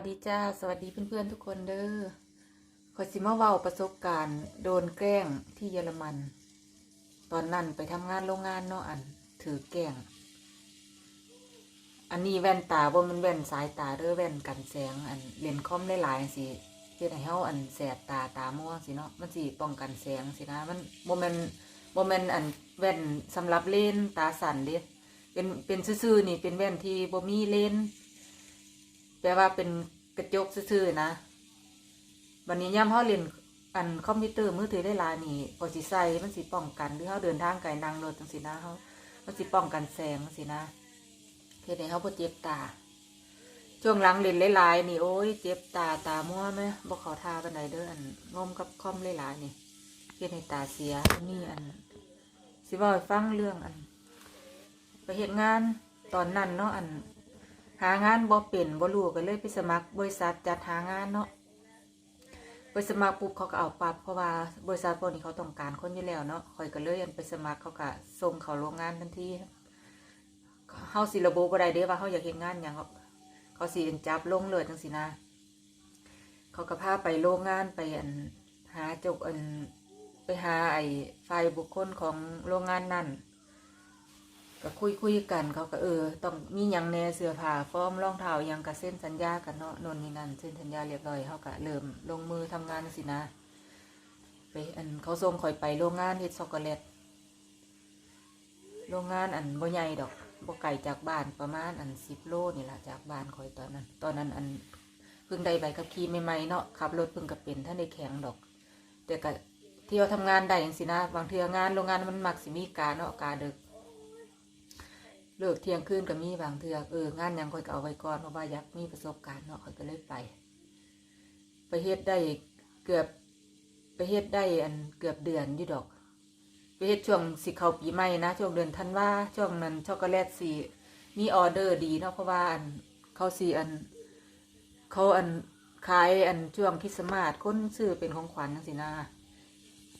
สดีจ้า สวัสดีเพื่อนๆทุกคนเด้อขอสิมาเว้าประสบการณ์ โดนแกล้งที่เยอรมัน ตอนนั้นไปทำงานโรงงานเนาะอัน ถือแกล้ง อันนี้แว่นตาบ่แมันแว่นสายตาเด้อแว่นกันแสง อันเลนคอมหลายสิเฮ็ดให้เฮาอันแสบตาตาม่วงสิเนาะมันสิป้องกันแสงสินะมันบ่แม่นบ่แม่นอันแว่นสำหรับเล่นตาสั่นเด้เป็นเป็นซื่อๆนี่เป็นแว่นที่บ่มีเลนส์ แปลว่าเป็นกระจกซื่อๆนะวันนี้ย่ำเขาเรียนอันคอมพิวเตอร์มือถือได้ลานี่พอสิใส่มันสิป้องกันหรือเขาเดินทางไกลนางรถจังสินะเขามันสิป้องกันแสงสินะเฮ็ดให้เขาบ่เจ็บตา ช่วงหลังเล่นหลายๆนี่โอ้ยเจ็บตาตามัวไหมบ่เขาทาปานใดเด้ออันงมกับคอมหลายๆนี่เฮ็ดให้ตาเสียนนี้อันสิบ่ให้ฟังเรื่องอัน ไปเฮ็ดงานตอนนั้นเนาะอัน หางานบ่เป็นบ่รู้ก็เลยไปสมัครบริษัทจัดหางานเนาะไปสมัครปุ๊บเขาก็เอาปรับเพราะว่าบริษัทพวกนี้เขาต้องการคนอยู่แล้วเนาะข่อยก็เลยอันไปสมัครเขาก็ส่งเขาโรงงานทันทีเฮาสิระบุบ่ได้เด้ว่าเฮาอยากเฮ็ดงานหยังเขาเขาสิจับลงเลยจังซี่นะ เขาก็พาไปโรงงานไปอันหาจกอันไปหาไอ้ฝ่ายบุคคลของโรงงานนั่น ก็คุยคุยกันเขาก็เออ ต้องมีหยังแน่เสื้อผ้าฟ้อมรองเท้ายังก็เส้นสัญญากันเนาะนนนี่นั่นเส้นสัญญาเรียบร้อยเขาก็เริ่มลงมือทำงานสินะไปอันเขาส่งข่อยไปโรงงานเฮ็ดช็อกโกแลตโรงงานอันบ่ใหญ่ดอกบ่ไกลจากบ้านประมาณอันสิบโลนี่แหละจากบ้านข่อยตอนนั้น ตอนนั้นอันเพิ่งได้ใบขับขี่ใหม่ๆเนาะขับรถเพิ่งก็เป็นท่านได้แข็งดอก แต่ก็เที่ยวทำงานได้จังสินะบางเทื่องานโรงงานมันมักสิมีการเนาะกาดึก เลิกเที่ยงคืนก็มีบางเทือเอองานยังค่อยก็เอาไว้ก่อนเพราะว่าอยากมีประสบการณ์เนาะค่อยก็เลยไป ไปเฮ็ดได้เกือบไปเฮ็ดได้อันเกือบเดือนอยู่ดอก ไปเฮ็ดช่วงสิเขาปีใหม่นะช่วงเดือนธันวาช่วงนั้นช็อกโกแลตสีมีออเดอร์ดีเนาะเพราะว่าอันเขาสีอัน เขาอันขายอันช่วงคริสต์มาสคนซื้อเป็นของขวัญจังซี่นะ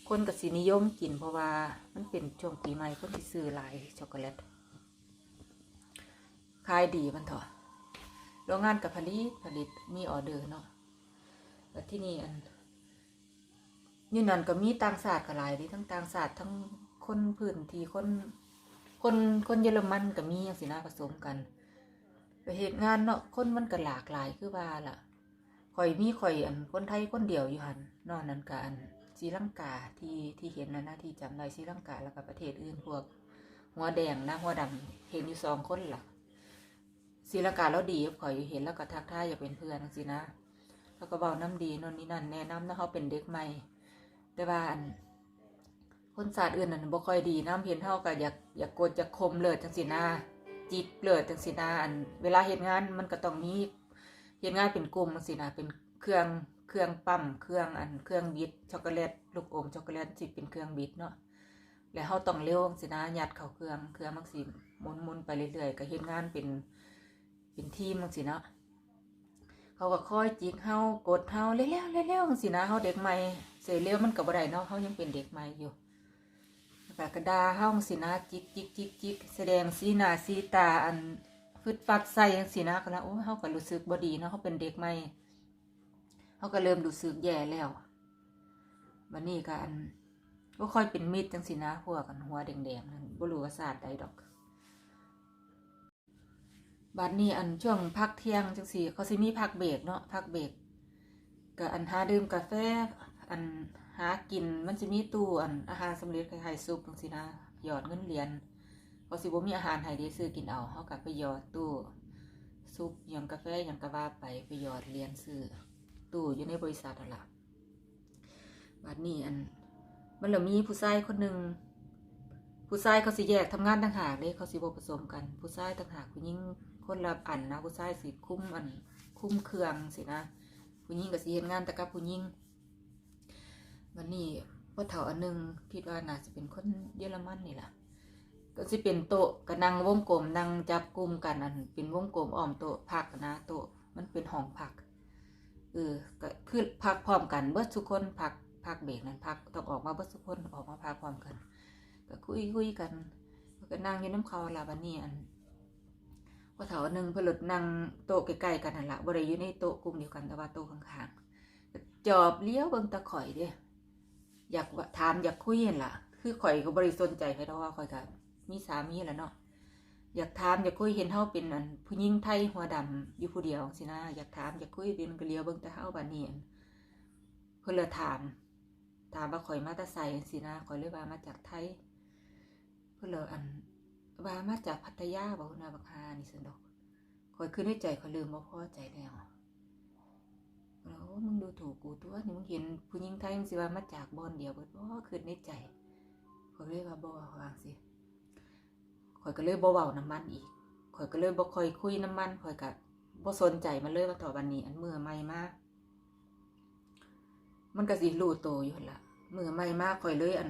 คนก็สินิยมกินเพราะว่ามันเป็นช่วงปีใหม่คนที่ซื้อหลายช็อกโกแลต ขายดีมันเถอะโรงงานกับผลิตผลิตมีออเดอร์เนาะแล้วที่นี่อันนี่นั่นก็มีต่างศาสตร์ก็หลายดิทั้งต่างศาสตร์ทั้งคนพื้นที่คน คนคนเยอรมันก็มีอย่างสินะผสมกันไปเหตุงานเนาะคนมันก็หลากหลายคือว่าล่ะข่อยมีข่อยอันคนไทยคนเดียวอยู่หันนอกนั้นกันศรีลังกาที่ที่เห็นนะนะที่จำได้ศรีลังกาแล้วก็ประเทศอื่นพวก หัวแดงนะหัวดำเห็นอยู่สองคนล่ะ ศิลกาแล้วดีข่อยเห็นแล้วก็ทักทายอยากเป็นเพื่อนสินะ แล้วก็บอกน้ำดีนนนี่นั่นแนะนำนะเขาเป็นเด็กใหม่ แต่ว่าอันคนศาสตร์อื่นนั่นบ่ค่อยดีน้ำเห็นเท่ากับอยากอยากโกดอยากคมเลยจังสินะจิตเลยจังสินะอัน เวลาเห็นงานมันก็ต้องมีเห็นงานเป็นกลุ่มจังสินะเป็นเครื่องเครื่องปั๊มเครื่องอันเครื่องบิดช็อกโกแลตลูกอมช็อกโกแลตสิเป็นเครื่องบิดเนาะแล้วเขาต้องเร็วสินะหยัดเข้าเครื่องเครื่องมันสิหมุนหมุนไปเรื่อยๆก็เห็นงานเป็น เป็นทีมจังสิเนาะเขาก็คอยจิกเฮากดเฮาเร็วๆเร็วๆจังสินะเฮาเด็กใหม่เสียเร็วมันก็บ่ได้เนาะเฮายังเป็นเด็กใหม่อยู่แล้วก็กระดาเฮาจังสินะจิกจิกจิกจิกแสดงสีหน้าสีตาอันฟึดฟัดใส่จังสินะก็แล้วโอ้เฮาก็รู้สึกบ่ดีเนาะเฮาเป็นเด็กใหม่เฮาก็เริ่มรู้สึกแย่แล้วบัดนี้ก็อันบ่ค่อยเป็นมิตรจังสินะพวกกันหัวแดงๆนั่นบ่รู้ว่าศาสตร์ใดดอก บัดนี้อันช่วงพักเที่ยงจังสี่เขาสิมีพักเบรกเนาะพักเบรกก็อันหาดื่มกาแฟอันหากินมันจะมีตู้อันอาหารสำเร็จคล้ายๆซุปจังซี่นะหยอดเงินเหรียญเขาสิบ่มีอาหารให้ได้ซื้อกินเอาเขาก็ไปหยอดตู้ซุปหยังกาแฟหยังก็ว่าไปไปหยอดเหรียญซื้อตู้อยู่ในบริษัทนั่นล่ะบัดนี้อันมันเหลือมีผู้ชายคนหนึ่งผู้ชายเขาสิแยกทำงานต่างหากเลยเขาสิบ่ผสมกัน ผู้ชายต่างหากผู้หญิง คนละอันนะผู้ชายสิคุ้มอันคุ้มเครื่องสินะผู้หญิงก็สิเฮ็ดงานแต่กับผู้หญิงวันนี้พ่อเฒ่าอันหนึงคิดว่าน่าจะเป็นคนเยอรมันนี่แหละก็สิเป็นโต๊ะก็นั่งวงกลมนั่งจับกลุ่มกันอันเป็นวงกลมอ้อมโต๊ะพักนะโต๊ะมันเป็นห้องพักเออก็คือพักพร้อมกันเบิร์ดทุกคนพักพักเบรกนั้นพักต้องออกมาเบิร์ดทุกคนออกมาพักพร้อมกัน ก็คุยคุยกันก็นั่งอยู่น้ำเขาละบันนี้อัน พพอเถาหนึ่งเพนหลดนั่งโต๊ะใกล้ๆกันนั่นละบ่ได้อยู่ในโต๊ะกลุ่มเดียวกันแต่ว่าโต๊ะข้างๆจอบเลี้ยวเบิ่งตะข่อยเด้อยากถามอยากคุยนั่นล่ะ คือข่อยก็บ่ได้สนใจใครดอกว่าข่อยก็มีสามีแล้วเนาะอยากถามอยากคุยเห็นเฮาเป็นอันผู้หญิงไทยหัวดำอยู่ผู้เดียวสินะอยากถามอยากคุยเดินก็เลี้ยวเบิ่งแต่เฮาบัดนี้อั่นเพิ่นเลถาม ถามว่าข่อยมาต่ไสจังซี่นะข่อยเลยว่ามาจากไทย เพิ่นเลอัน ว่ามาจากพัทยาบอกนาบักฮานี่สนดอกคอยขึ้นในใจคอยลืมว่าพ่อใจแล้วแล้วมึงดูถูกกูตัวนี่มึงเห็นผู้หญิงไทยมึงสิว่ามาจากบอนเดียวเบิดบ่ขึ้นในใจคอยเลยว่าบ่วางสิคอยก็เลยบ่เว้าน้ำมันอีกคอยก็เลยบ่คอยคุยน้ำมันคอยก็บ่สนใจมันเลยว่าต่อวันนี้อันเมือใหม่มากมันก็สิรู้โตอยู่ละมือใหม่มากคอยเลยอัน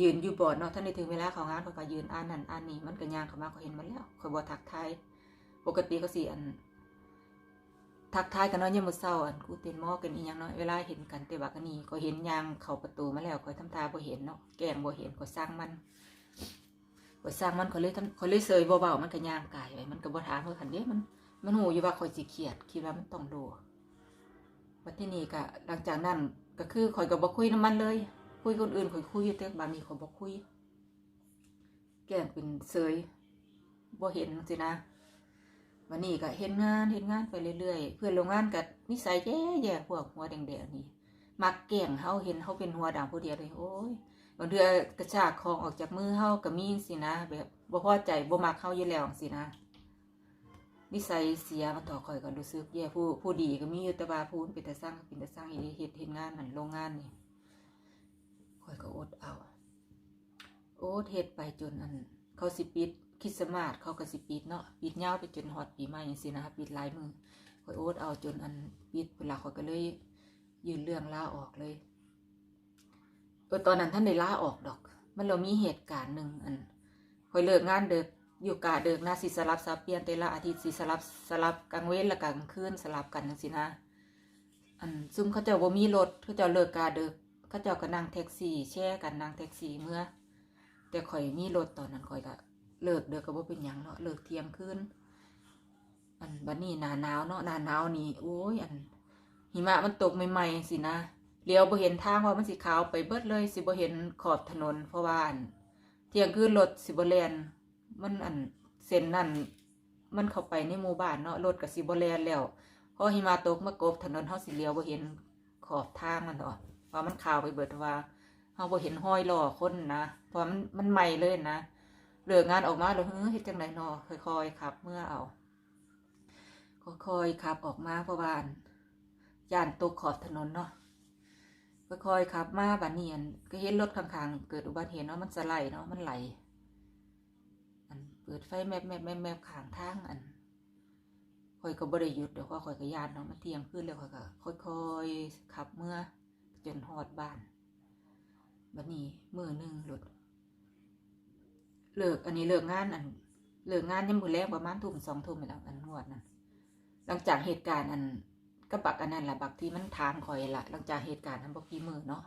ยืนอยู่บอดเนาะท่านในถึงเวลาเขางานเขาก็ยืนอ่านนั่นอ่านนี่มันก็ย่างเขามาเขาเห็นมันแล้วคอยบอทักทายปกติก็สิอัน ทักทายกันเนาะยามมื้อเช้าอันกูเต็นหม้อกันอีหยังเนาะเวลาเห็นกันแต่ว่ากันนี่ก็เห็นยางเข้าประตูมาแล้วคอยทำตาบ่เห็นเนาะแกงบ่เห็นก็สร้างมันก็สร้างมันเขาเลยทำเขาเลยเซยเบาๆมันก็ย่างกายไว้มันก็บ่ถามเพิ่นคันเด้มัน มันหูอยู่ว่าคอยสิเครียดคิดว่ามันต้องดูวันที่นี่ก็หลังจากนั้นก็คือคอยก็บ่คุยน้ำมันเลย คุยคนอื่นคอยคุยแต่บางทีเขาบอกคุย แกล้งเป็นเซยบ่เห็นสินะวันนี้ก็เห็นงานเห็นงานไปเรื่อยๆ เพื่อนโรงงานก็นิสัยแย่ๆพวกหัวแดงๆนี่มักแกล้งเฮาเห็นเฮาเป็นหัวดำผู้เดียวเลยโอ้ยบางเทือกระชากของออกจากมือเฮาก็มีสินะ แบบบ่พอใจบ่มักเฮาอยู่แล้วสินะ นิสัยเสียมาต่อคอยก็รู้สึกแย่ผู้ผู้ดีก็มีอยู่แต่ว่าผู้เป็นแต่สร้างเป็นแต่สร้างอีเฮ็ดเฮ็ดงานนั่นโรงงานนี่ ข่อยก็อดเอา โอดเฮ็ดไปจนอัน เขาสิปิดคริสต์มาสเขาก็สิปิดเนาะปิดยาวไปจนฮอดปีใหม่จังซี่นะคะปิดหลายมือข่อยโอดเอาจนอันปิดเวลาข่อยก็เลยยืนเรื่องลาออกเลยเออตอนนั้นท่านได้ลาออกดอก มันเรามีเหตุการณ์หนึ่งอันข่อยเลิกงานเดึกอยู่กะเดึกนะสิสลับสับเปลี่ยนแต่ละอาทิตย์สิสลับสลับกลางเว้นและกลางคืนสลับกันจังซี่นะ อันซุ่มเขาเจ้าบ่มีรถเขาเจ้าเลิกกะเดึก เขาเจ้าก็นั่งแท็กซี่ แช่กันนั่งแท็กซี่เมื่อ แต่ข่อยมีรถตอนนั้นข่อยก็เลิกเดือก็บ่เป็นหยังเนาะเลิกเที่ยงคืนอันบัดนี้หนาหนาวเนาะหนาหนาวนี่โอ้ยอัน หิมะมันตกใหม่ๆสินะเลี้ยวบ่เห็นทางว่ามันสิขาวไปเบิดเลยสิบ่เห็นขอบถนนเพราะว่าอันเที่ยงคืนรถสิบ่แลนมันอันเส้นนั่นมันเข้าไปในหมู่บ้านเนาะรถก็สิบ่แลนแล้วพอหิมะตกมากบถนนเฮาสิเลี้ยวบ่เห็นขอบทางมันดอก ว่ามันข่าวไปเบิดว่าเฮาบ่เห็นห้อยล่อคนนะเพราะมันมันใหม่เลยนะเหลิกงานออกมาแล้วเฮ้ยเฮ็ดจังไดนอค่อยๆขับ เมื่อเอาค่อยๆขับออกมาเพราะว่านย่านตกขอบถนนเนาะค่อยๆขับมาบัดนี้อันก็เห็นรถข้างๆ เกิดอุบัติเหตุเนาะมันสไลด์เนาะมันไหลอันเปิดไฟแมบแมบแมบแมบข้างทางอันค่อยก็บ่ได้หยุดเดี๋ยวค่อยก็ย่านเนาะมันเที่ยงคืนแล้วค่อยก็ค่อยๆขับเมื่อ จนฮอดบ้านบัดนี้มือหนึ่งหลุด เลิกอันนี้เลิกงานอัน เลิกงานยังมือแรกประมาณทุ่มสองทุ่มไปแล้วอันนวดนั่นหลังจากเหตุการณ์อันก็บักอันนั้นแหละบักที่มันทางคอยละหลังจากเหตุการณ์นั้นบอกี่มือเนาะ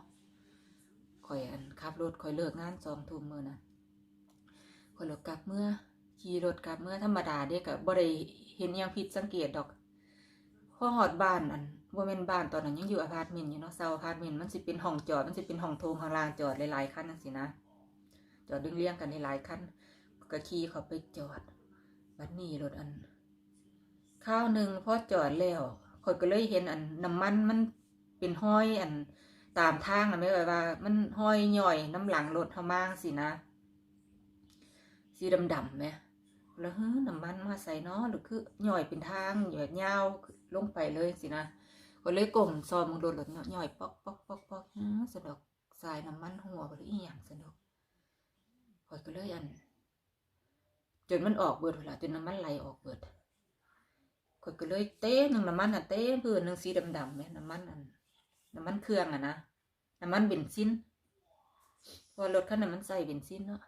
คอยอันขับรถคอยเลิกงานสองทุ่มมือนะคอยรถกลับเมื่อขี่รถกลับเมื่อธรรมดาเด็กกับบ่ได้เห็นอิหยังผิดสังเกตดอกพอหอดบ้านอัน ว่าเป็นบ้านตอนนั้นยังอยู่อพาร์ตเมนต์อยู่เนาะเซาอพาร์ตเมนต์มันสิเป็นห้องจอด มันสิเป็นห้องโถงข้างล่างจอดหลายๆคันนั่นสินะ จอดดึงเลี้ยงกันหลายๆคันก็ขี่เขาไปจอด บัดนี้รถอันข้าวหนึ่งพอจอดแล้วข่อยก็เลยเห็นอันน้ำมันมันเป็นห้อยอันตามทางนะไม่ว่าว่า มันห้อยย่อยน้ำหลังรถเฮามางสินะ สีดำๆไหมแล้วเฮ้ยน้ำมันมาใส่เนาะหรือคือย่อยเป็นทางหย่อยยาวลงไปเลยสินะ ก็เลยกลมซอมมึงโดนหลดย่อยปอกปอกปอกปอกอื้อสะดอกสายน้ำมันหัวหรืออีหยังสะดอกข่อยก็เลยอัน จนมันออกเบิดเวลาจนน้ำมันไหลออกเบิดข่อยก็เลยเต้หนึ่งน้ำมันอะเต้พื้นหนึ่งสีดำๆไหมน้ำมันอันน้ำมันเครื่องอะนะน้ำมันเบนซินพอรถคันนั้นมันใส่เบนซินเนาะ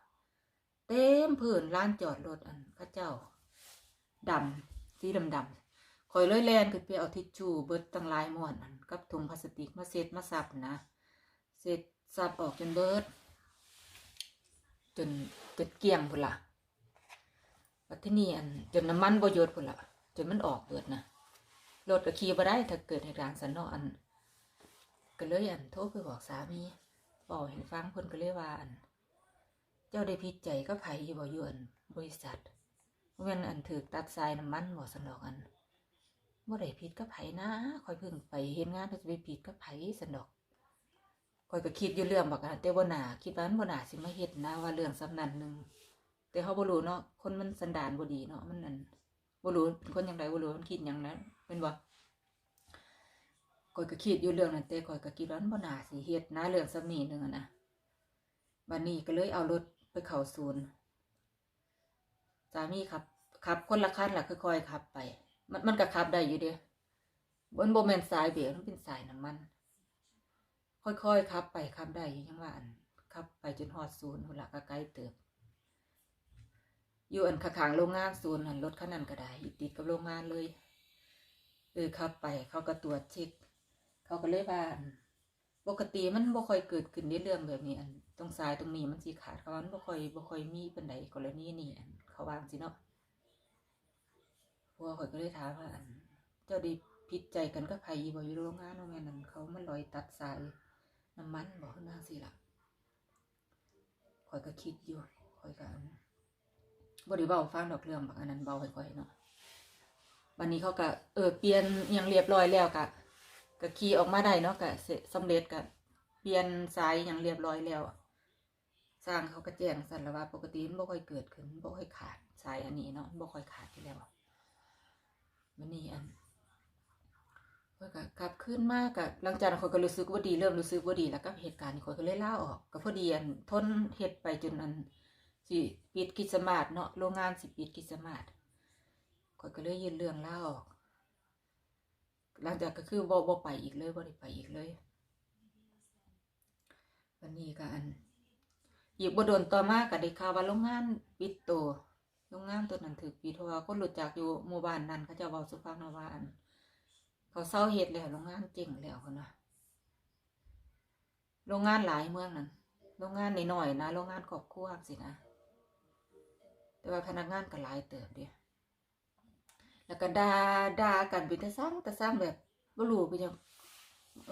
เต็มพื้นลานจอดรถอันข้าเจ้าดำสีดำดำ ๆคอยเลยแลนขึ้นไปเอาทิชชู่เบิดตั้งหลายม้วนอันกับถุงพลาสติกมาเซ็ตมาซับนะเซ็ตซับออกจนเบิด จนเกิดเกลี้ยงพุ่นละวปัจจุบันอันจนน้ำมันบ่หยดพุ่นละจนมันออกเบิดนะรถก็ขี่บ่ได้ถ้าเกิดเหตุการณ์สันนาะอัน ก็เลยอันโทรไปบอกสามีบอกให้ฟังเพิ่นก็เลยว่าอัน เจ้าได้พิดใจก็ไผอยู่บ่ยู่อันบริษัทเว้นอันถือตัดสายน้ำมันบ่สนอกอัน บ่ได้ผิดกับไผนะคอยเพิ่งไปเฮ็ดงานก็จะไปผิดกับไผสนดอกคอยก็คิดอยู่เรื่องบักอันแต่บ่น่าคิดว่ามันบ่น่าสิมาเฮ็ดนะว่าเรื่องสำนันหนึ่งแต่เฮาบ่รู้เนาะคนมันสันดานบ่ดีเนาะมันอันบ่รู้เป็นคนจังไดบ่รู้มันคิดหยังนะเป็นบ่ก่อยก็คิดอยู่เรื่องนั้นแต่ก่อยก็คิดว่ามันบ่น่าสิเฮ็ดนะเรื่องสำนีหนึงอะนะบัดนี้ก็เลยเอารถไปเข้าศูนย์สามีขับขับ คนละคันล่ะค่อยๆขับไป มันมันก็ขับได้อยู่เด้บนโบแมนสายเบรกมันเป็นสายน้ำมัน ค่อยๆขับไปขับได้ยังว่าอันขับไปจนฮอดศูนย์พุ่นละก็ไกล้เติบ อยู่อันขางๆโรงงานศูนย์หันรถคันนั้นก็ได้ติดกับโรงงานเลยเออขับไปเขาก็ตรวจเช็ค เขาก็เลยว่าอั่นปกติมันบ่ค่อยเกิดขึ้นในเรื่องแบบนี้อันตรงซ้ายตรงนี้มันสิขาดเขาว่ามันบ่ค่อยบ่ค่อยมีปานใดกรณีนี้อันเขาวาจังซี่เนาะ วข่อยก็เลยถามว่าเจ้าได้ผิดใจกันกับไผบ่อยู่โรงงานว่าแม่นอั่นเขามันลอยตัดสายน้ำมันบ่ขึ้นมาสิล่ะข่อยก็คิดอยู่ข่อยก็อับ่ได้เว้าฟังดอกเรื่องบักอันนั้นเว้าให้ข่อยเนาะวันนี้เขาก็เออเปลี่ยนอหยังเรียบร้อยแล้วกะก็ขี่ออกมาได้เนาะกะเสร็จสำเร็จกะเปลี่ยนสายอหยังเรียบร้อยแล้วสร้างเขาก็แจ้งสันแล้วว่าปกติมันบ่ค่อยเกิดขึ้นบ่ค่อยขาดสายอันนี้เนาะบ่ค่อยขาดอยู่แล้ว วันนี้อันเพิ่นก็กลับขึ้นมากกะหลังจากนั้นก็รู้สึกว่าดีเริ่มรู้สึกว่าดีแล้วกับเหตุการณ์นี้เขาก็เลยลาออกก็พอดีอันทนเฮ็ดไปจนอันสิปิดกิจมาศเนาะโรงงานสิปิดกิจมาศข้อยก็เลยยื่นเรื่องล่าออกหลังจากก็คือบ่บ่ไปอีกเลยบ่ได้ไปอีกเลยวันนี้ก็อันอีกบ่โดนต่อมาก็ได้ข่าวว่าโรงงานปิดตัว โรงงานตัวนั้นถูกปิดเพราะว่าคนรู้จักอยู่หมู่บ้านนั้นเขาเจะเว้าสุฟังเนาวาอันเขาเศร้าเฮ็ดแล้วโรงงานเจ๊งแล้วเขานะโรงงานหลายเมืองนั้นโรงงานน้อยๆนะโรงงานครอบครัวสินะแต่ว่าพนักงานก็หลายเติบเดียแล้วก็ด่าด่ากันเป็นตะซ้ำตะซ้ำแบบบ่รู้เป็นหยัง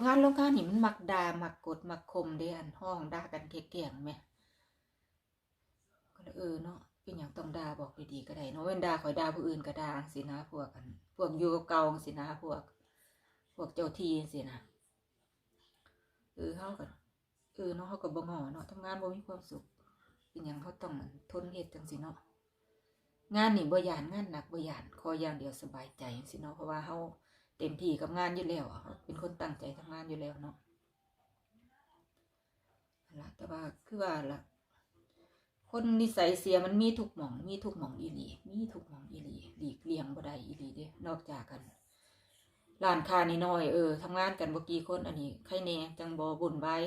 งานโรงงานนี่มันมักด่ามักกดมักข่มเด้อันห้องด่ากันเกลี่ยงๆแหมก็เออเนาะ เป็นหยังต้องด่าบอกดีๆก็ได้เนาะเว้นด่าข่อยด่าผู้อื่นก็ด่าสินะพวกอันพวกอยู่เก่าสินะพวก พวกเจ้าที่สินะเออเฮาก็เออเนาะเฮาก็บ่ง้อเนาะทำงานบ่มีความสุขเป็นหยังเขาต้องทนเฮ็ดจังซี่เนาะงานนี่บ่ยานงานหนักบ่ยานขออย่างเดียวสบายใจจังซี่เนาะเพราะว่าเฮาเต็มที่กับงานอยู่แล้วเราเป็นคนตั้งใจทำงานอยู่แล้วเนาะละแต่ว่าคือว่าล่ะ คนนิสัยเสียมันมีทุกหม่องมีทุกหม่องอีหลีมีทุกหม่องอีหลีหลีกเลี่ยงบ่ได้อีหลีเด้นอกจากกันร้านค้านี่น้อยเออทำงานกันบ่กี่คนอันนี้ใครแน่จังบ่บุญบาย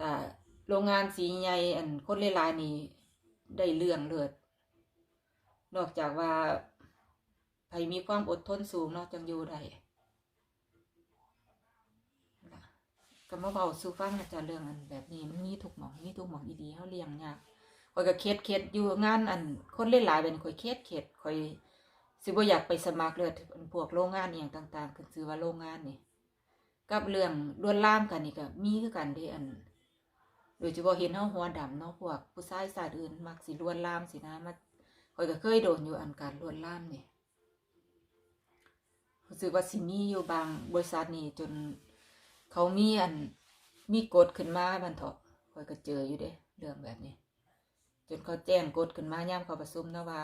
อ่าโรงงานสีใหญ่อันคนหลายนี่ได้เรื่องเลิศนอกจากว่าใครมีความอดทนสูงเนาะจังอยู่ได้ล่ะ ก็มาเบาสู่ฟังอาจารย์เรื่องอันแบบนี้มันมีทุกหมองมีทุกหมองดีๆเขาเลี้ยงยากข่อยก็เครียดเครียดอยู่งานอันคนเล่นหลายเป็นข่อยเครียดเครียดข่อยสิบ่อยากไปสมัครเลยอันพวกโรงงานอย่างต่างๆคือซื้อว่าโรงงานนี่กับเรื่องลวนลามกันนี่ก็มีคือกันเด้อัน โดยเฉพาะเห็นเฮาหัวดำเนาะพวกผู้ชายสายอื่นมักสิลวนลามสินะมาข่อยก็เคยโดนอยู่อันการลวนลามนี่รู้สึกว่าสิมีอยู่บางบริษัทนี่จน เขามีอันมีกฎขึ้นมาบันเถาะข่อยก็เจออยู่เด้เรื่องแบบนี้ จนเขาแจ้งกฎขึ้นมาย่ามเขาประชุมนะว่า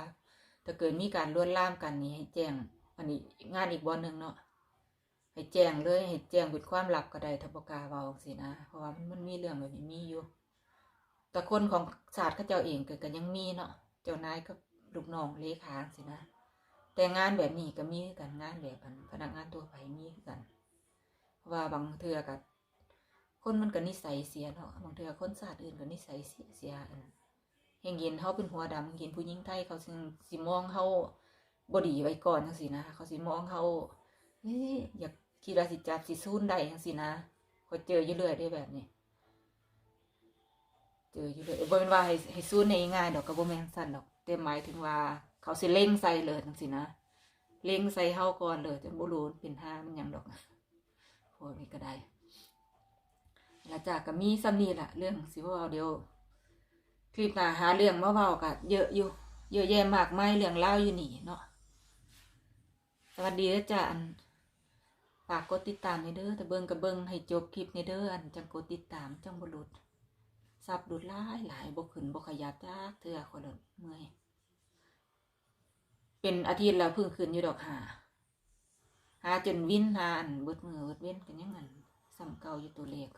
ถ้าเกิดมีการล้วนล่ามกันนี่ให้แจ้งอันนี้งานอีกบอนหนึ่งเนาะให้แจ้งเลยให้แจ้งเป็นความลับก็ได้ถ้าบกาเว้าสินะเพราะว่ามันมีเรื่องแบบนี้มีอยู่ แต่คนของศาสตร์เขาเจ้าเองเก็ก็ยังมีเนาะเจ้านายกับลูกน้องเลขาสินะ แต่งานแบบนี้ก็มีคือกันงานแบบอันพนักงานตัวไปมีคือกัน ว่าบางเทือกับคนมันก็นิสัยเสียเนาะบางเทือคนศาสตร์อื่นก็นิสัยเสียเสียอันเฮงเย็นเขาเป็นหัวดำเห็นผู้หญิงไทยเขาสิสิมองเขาบดีไว้ก่อนจังสินะเขาสิมองเขาเฮ้ยอยากคิดว่าสิจับสิซูนได้จังสินะเขาเจออยู่เรื่อยได้แบบนี้เจออยู่เลยบ่เป็นว่าให้ให้ซูนในง่ายดอกก็บ่แม่นสั่นดอกแต่หมายถึงว่า เขาสิเล่งใส่เลยจังสินะเล่งใส่เฮาก่อนเลยจังบ่รู้เป็นห้ามันยังดอก โพดนี่ก็ได้แล้วจากก็มีซ้ำนี่ล่ะเรื่องสิว่าเดี๋ยวคลิปหน้าหาเรื่องมาเว้าก็เยอะอยู่เยอะแยะมากมายเรื่องเล่าอยู่นี่เนาะสวัสดีเด้อจ้าอันฝากกดติดตามในเด้อแต่เบิ่งกับเบิ่งให้จบคลิปในเด้ออันจังกดติดตามจังบ่หลุดซับหลุดหลายหลายบ่ขึ้นบ่ขยับจักเทื่อคนละเมื่อยเป็นอาทิตย์แล้วพิ่งขึ้นอยู่ดอกหา หาจนวินหาอันเบิดมือเบิดเว้นกันยังงั้นซ้ำเก่าอยู่ตัวเลข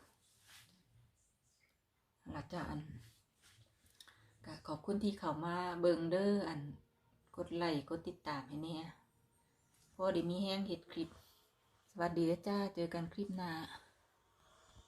หลักจ้าอันก็ขอบคุณที่เขามาเบิงเดอร์อันกดไลค์กดติดตามให้เนี่ยพอดีมีแห้งเห็ดคลิป สวัสดีนะจ้าเจอกันคลิปหน้า